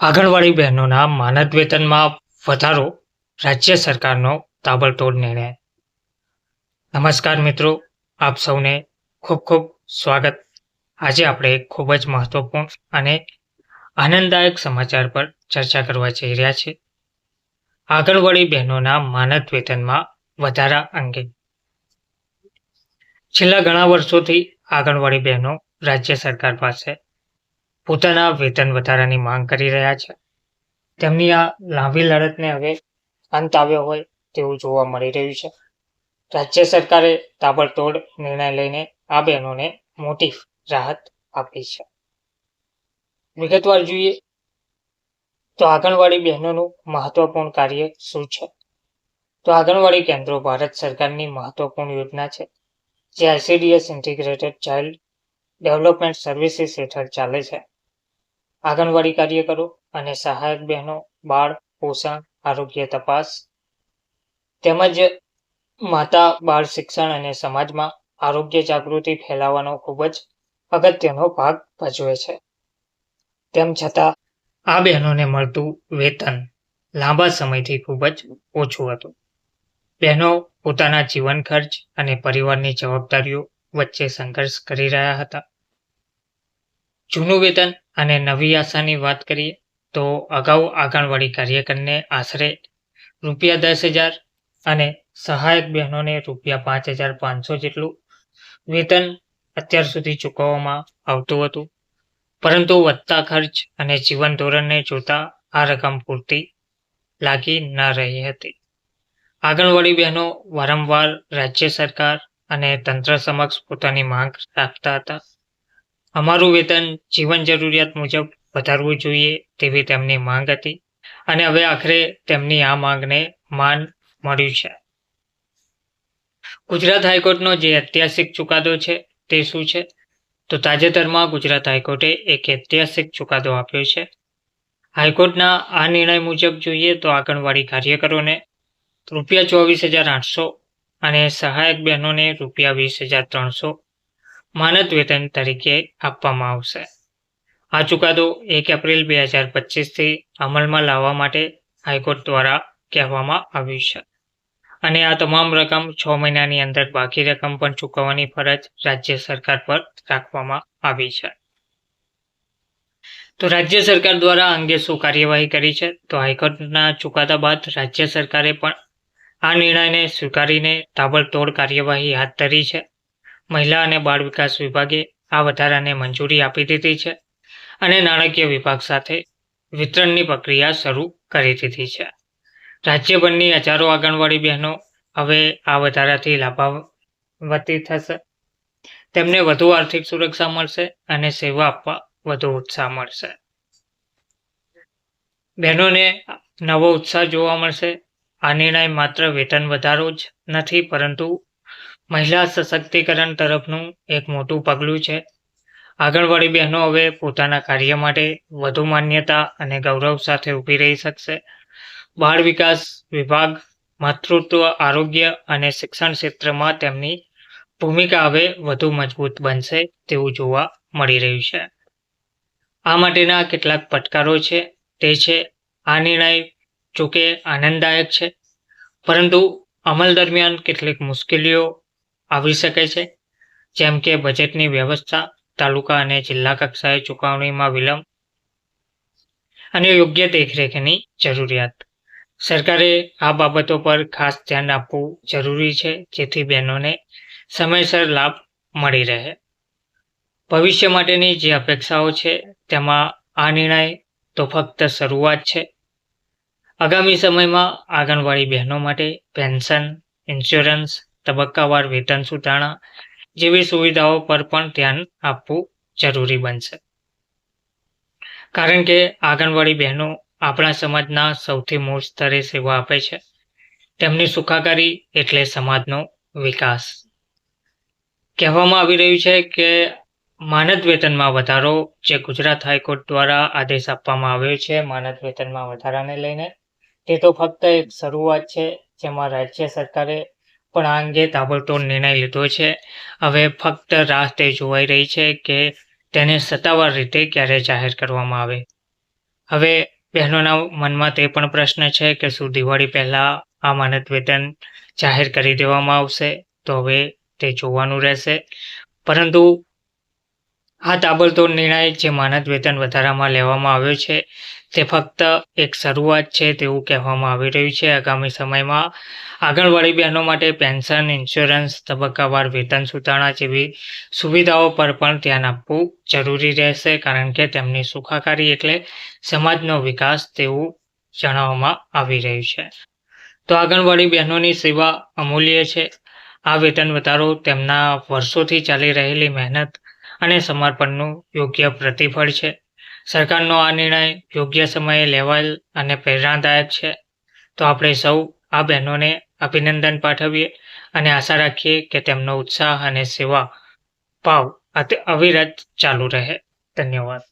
આંગણવાડી બહેનોના માનદ વેતનમાં વધારો રાજ્ય સરકારનો તાબડતોડ નિર્ણય. નમસ્કાર મિત્રો, આપ સૌને ખૂબ ખૂબ સ્વાગત. આજે આપણે ખૂબ જ મહત્વપૂર્ણ અને આનંદદાયક સમાચાર પર ચર્ચા કરવા જઈ રહ્યા છીએ. આંગણવાડી બહેનોના માનદ વેતનમાં વધારા અંગે. છેલ્લા ઘણા વર્ષોથી આંગણવાડી બહેનો રાજ્ય સરકાર પાસે પોતાના વેતન વધારાની માંગ કરી રહ્યા છે. તેમની આ લાંબી લડતને હવે અંત આવ્યો હોય તેવું જોવા મળી રહ્યું છે. રાજ્ય સરકારે તાબડતોડ નિર્ણય લઈને આ બહેનોને મોટી રાહત આપી છે. વિગતવાર જોઈએ તો આંગણવાડી બહેનોનું મહત્વપૂર્ણ કાર્ય શું છે? તો આંગણવાડી કેન્દ્રો ભારત સરકારની મહત્વપૂર્ણ યોજના છે. જે ICDS integrated child development services હેઠળ ચાલે છે. આંગણવાડી કાર્યકરો અને સહાયક બહેનો, બાળ પોષણ, આરોગ્ય તપાસ તેમજ માતા બાળ શિક્ષણ અને સમાજમાં આરોગ્ય જાગૃતિ ફેલાવવાનો ખૂબ જ અગત્યનો ભાગ ભજવે છે. તેમ છતાં, આ બહેનોને મળતું વેતન લાંબા સમયથી ખૂબ જ ઓછું હતું. બહેનો પોતાના જીવન ખર્ચ અને પરિવારની જવાબદારીઓ વચ્ચે સંઘર્ષ કરી રહ્યા હતા. જૂનું વેતન અને નવી આશાની વાત કરીએ, તો અગાઉ આંગણવાડી કાર્યકરને આશરે રૂપિયા દસ હજાર અને સહાયક બહેનોને રૂપિયા પાંચ હજાર પાંચસો જેટલું વેતન અત્યાર સુધી ચૂકવવામાં આવતું હતું. પરંતુ વધતા ખર્ચ અને જીવન ધોરણને જોતા આ રકમ પૂરતી લાગી ન રહી હતી. આંગણવાડી બહેનો વારંવાર રાજ્ય સરકાર અને તંત્ર સમક્ષ પોતાની માંગ રાખતા હતા. અમારું વેતન જીવન જરૂરિયાત મુજબ વધારવું જોઈએ તેવી તેમની માંગ હતી અને હવે આખરે તેમની આ માંગને માન મળ્યું છે. ગુજરાત હાઈકોર્ટનો જે ઐતિહાસિક ચુકાદો છે તે શું છે? તો તાજેતરમાં ગુજરાત હાઈકોર્ટે એક ઐતિહાસિક ચુકાદો આપ્યો છે. હાઈકોર્ટના આ નિર્ણય મુજબ જોઈએ તો આંગણવાડી કાર્યકરોને રૂપિયા ચોવીસ હજાર આઠસો અને સહાયક બહેનોને રૂપિયા વીસ હજાર ત્રણસો માનદ વેતન તરીકે આપવામાં આવશે. આ ચુકાદો એક એપ્રિલ બે હજાર પચીસથી અમલમાં લાવવા માટે હાઈકોર્ટ દ્વારા કહેવામાં આવ્યું છે. અને આ તમામ રકમ છ મહિનાની અંદર બાકી રકમ પણ ચૂકવવાની ફરજ રાજ્ય સરકાર પર રાખવામાં આવી છે. તો રાજ્ય સરકાર દ્વારા અંગે શું કાર્યવાહી કરી છે? તો હાઈકોર્ટના ચુકાદા બાદ રાજ્ય સરકારે પણ આ નિર્ણયને સ્વીકારીને તાબડતોડ કાર્યવાહી હાથ ધરી છે. મહિલા અને બાળ વિકાસ વિભાગે આ વધારાને મંજૂરી આપી દીધી છે અને નાણાકીય વિભાગ સાથે વિતરણની પ્રક્રિયા શરૂ કરી દીધી છે. રાજ્યભરની હજારો આંગણવાડી બહેનો હવે આ વધારાથી લાભાવતી થશે. તેમને વધુ આર્થિક સુરક્ષા મળશે અને સેવા આપવા વધુ ઉત્સાહ મળશે. બહેનોને નવો ઉત્સાહ જોવા મળશે. આ નિર્ણય માત્ર વેતન વધારો જ નથી, પરંતુ મહિલા સશક્તિકરણ તરફનું એક મોટું પગલું છે. આંગણવાડી બહેનો હવે પોતાના કાર્ય માટે વધુ માન્યતા અને ગૌરવ સાથે ઊભી રહી શકશે. બાળ વિકાસ વિભાગ, માતૃત્વ, આરોગ્ય અને શિક્ષણ ક્ષેત્રમાં તેમની ભૂમિકા હવે વધુ મજબૂત બનશે તેવું જોવા મળી રહ્યું છે. આ માટેના કેટલાક પડકારો છે. તે છે, આ નિર્ણય જોકે આનંદદાયક છે. પરંતુ અમલ દરમિયાન કેટલીક મુશ્કેલીઓ આવી શકે છે? જેમ કે બજેટની વ્યવસ્થા, તાલુકા અને જિલ્લા કક્ષાએ ચૂકવણીમાં વિલંબ અને યોગ્ય દેખરેખની જરૂરિયાત. સરકારે આ બાબતો પર ખાસ ધ્યાન આપવું જરૂરી છે, જેથી બહેનોને સમયસર લાભ મળી રહે. ભવિષ્ય માટેની જે અપેક્ષાઓ છે, તેમાં આ નિર્ણય તો ફક્ત શરૂઆત છે. આગામી સમયમાં આંગણવાડી બહેનો માટે પેન્શન, ઇન્સ્યોરન્સ તબક્કાવાર વેતન સુધારણા જેવી સુવિધાઓ પર પણ ધ્યાન આપવું જરૂરી બનશે. કારણ કે આંગણવાડી બહેનો આપણા સમાજના સૌથી મૂળ સ્તરે સેવા આપે છે. તેમની સુખાકારી એટલે સમાજનો વિકાસ. કહેવામાં આવી રહ્યું છે કે માનદ વેતનમાં વધારો જે ગુજરાત હાઈકોર્ટ દ્વારા આદેશ આપવામાં આવ્યો છે, માનદ વેતનમાં વધારાને લઈને તે તો ફક્ત એક શરૂઆત છે, જેમાં રાજ્ય સરકારે પણ આ અંગે તાબડતોડ નિર્ણય લીધો છે. હવે ફક્ત રાહ તે જોવાઈ રહી છે કે તેને સત્તાવાર રીતે ક્યારે જાહેર કરવામાં આવે. હવે બહેનોના મનમાં તે પણ પ્રશ્ન છે કે શું દિવાળી પહેલાં આ માનદ વેતન જાહેર કરી દેવામાં આવશે? તો હવે તે જોવાનું રહેશે. પરંતુ આ તાબડતોડ નિર્ણય જે માનદ વેતન વધારામાં લેવામાં આવ્યો છે, તે ફક્ત એક શરૂઆત છે તેવું કહેવામાં આવી રહ્યું છે. આગામી સમયમાં આંગણવાડી બહેનો માટે પેન્શન, ઇન્સ્યોરન્સ, તબક્કાવાર વેતન સુધારણા જેવી સુવિધાઓ પર પણ ધ્યાન આપવું જરૂરી રહેશે, કારણ કે તેમની સુખાકારી એટલે સમાજનો વિકાસ તેવું જણાવવામાં આવી રહ્યું છે. તો આંગણવાડી બહેનોની સેવા અમૂલ્ય છે. આ વેતન વધારો તેમના વર્ષોથી ચાલી રહેલી મહેનત અને સમર્પણનું યોગ્ય પ્રતિફળ છે. સરકારનો આ નિર્ણય યોગ્ય સમયે લેવાયેલ અને પ્રેરણાદાયક છે. તો આપણે સૌ આ બહેનોને અભિનંદન પાઠવીએ અને આશા રાખીએ કે તેમનો ઉત્સાહ અને સેવા ભાવ અવિરત ચાલુ રહે. ધન્યવાદ.